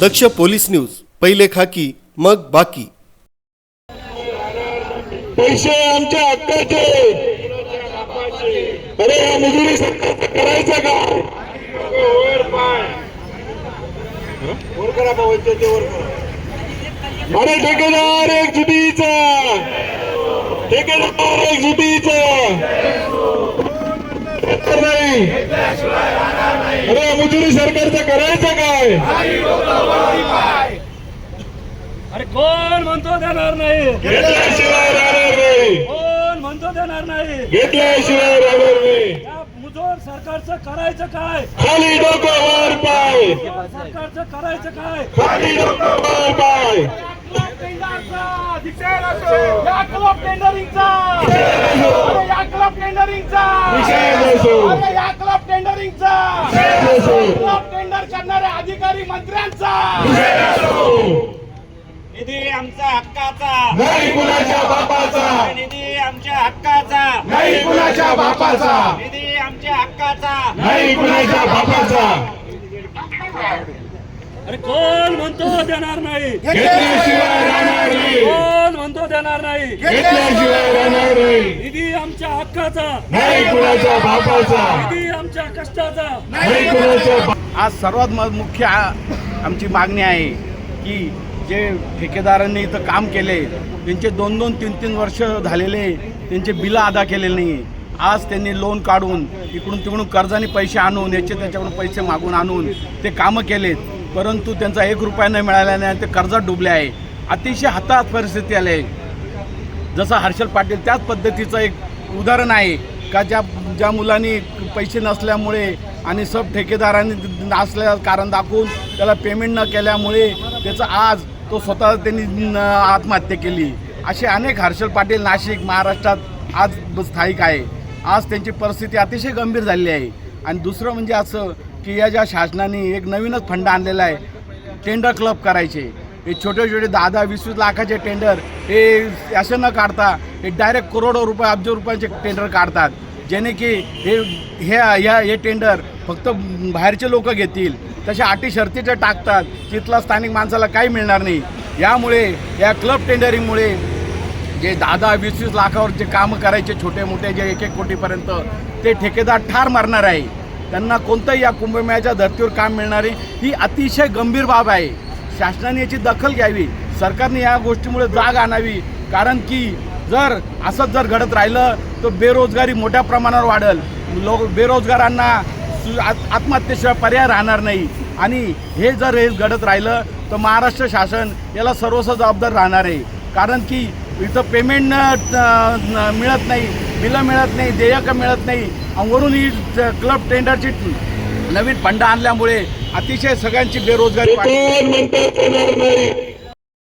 दक्ष police news पहिले खाकी मग बाकी. पैसे आमच्या हक्काचे. अरे या मजुरी करायचं का? अरे ठेकेदार एक जुटीचा. ठेकेदार एक जुटीचा. नाही. अरे मजुरी सरकारचं करायचं का? अरे कोण म्हणतो देणार नाही? घेतल्याशिवाय राहणार नाही. कोण म्हणतो देणार नाही? घेतल्याशिवाय राहणार नाही. या मुजोर सरकारचं करायचं काय? खाली डोकं वर पाय. मुजोर सरकारचं करायचं काय? खाली डोकं वर पाय. टेंडरिंगचा विषय नसो अरे या क्लब टेंडरिंगचा नसो क्लब टेंडर करणाऱ्या अधिकारी मंत्र्यांचा! निधी आमचा हक्काचा! नाही कुणाच्या बापाचा! निधी आमच्या हक्काचा! नाही कुणाच्या बापाचा! निधी आमच्या हक्काचा! नाही कुणाच्या बापाचा! अरे कोण म्हणतो देणार नाही? घेतल्याशिवाय राहणार नाही. कोण म्हणतो देणार नाही? घेतल्याशिवाय राहणार नाही. निधी आमच्या हक्काचा! नाही कुणाच्या बापाचा. निधी आमच्या कष्टाचा! नाही कुणाच्या आज सर्वात म- मुख्य आमची मागणी आहे की जे ठेकेदारांनी इथं काम केले त्यांचे दोन दोन तीन तीन वर्ष झालेले त्यांचे बिलं अदा केलेले नाही आज त्यांनी लोन काढून इकडून तिकडून कर्जाने पैसे आणून याचे त्याच्याकडून पैसे मागून आणून ते कामं केलेत. परंतु त्यांचा एक रुपया न मिळाल्याने ते कर्जात डुबले आहे. अतिशय हातात परिस्थिती आली आहे. जसं हर्षल पाटील त्याच पद्धतीचं एक उदाहरण आहे का ज्या ज्या मुलांनी पैसे नसल्यामुळे आणि सब ठेकेदारांनी नसल्या कारण दाखवून त्याला पेमेंट न केल्यामुळे त्याचं आज तो स्वतः त्यांनी आत्महत्या केली. असे अनेक हर्षल पाटील नाशिक महाराष्ट्रात आज स्थायिक आहे. आज त्यांची परिस्थिती अतिशय गंभीर झालेली आहे. आणि दुसरं म्हणजे असं की या ज्या शासनाने एक नवीनच फंड आणलेला आहे टेंडर क्लब करायचे. हे छोटे छोटे दहा दहा वीस वीस लाखाचे टेंडर हे असं न काढता हे डायरेक्ट करोडो रुपये अब्ज रुपयांचे टेंडर काढतात. जेणे की हे हे ह्या हे टेंडर फक्त बाहेरचे लोक घेतील. तशा अटी शर्तीच्या टाकतात. तिथला स्थानिक माणसाला काही मिळणार नाही. यामुळे या क्लब टेंडरिंगमुळे जे दहा दहा वीस वीस लाखावर जे कामं करायचे छोटे मोठे जे एक एक कोटीपर्यंत ते ठेकेदार ठार मारणार आहे. त्यांना कोणतंही या कुंभमेळ्याच्या धर्तीवर काम मिळणारी ही अतिशय गंभीर बाब आहे. शासनाने याची दखल घ्यावी. सरकारने या गोष्टीमुळे जाग आणावी. कारण की जर असंच जर घडत राहिलं तर बेरोजगारी मोठ्या प्रमाणावर वाढेल. लोक बेरोजगारांना आत- आत्महत्येशिवाय पर्याय राहणार नाही. आणि हे जर हे घडत राहिलं तर महाराष्ट्र शासन याला सर्वस्व जबाबदार राहणार आहे. कारण की इथं पेमेंट मिळत नाही बिलं मिळत नाही देयकं मिळत नाही. वरून ही क्लब टेंडरची नवीन फंड आणल्यामुळे अतिशय सगळ्यांची बेरोजगारी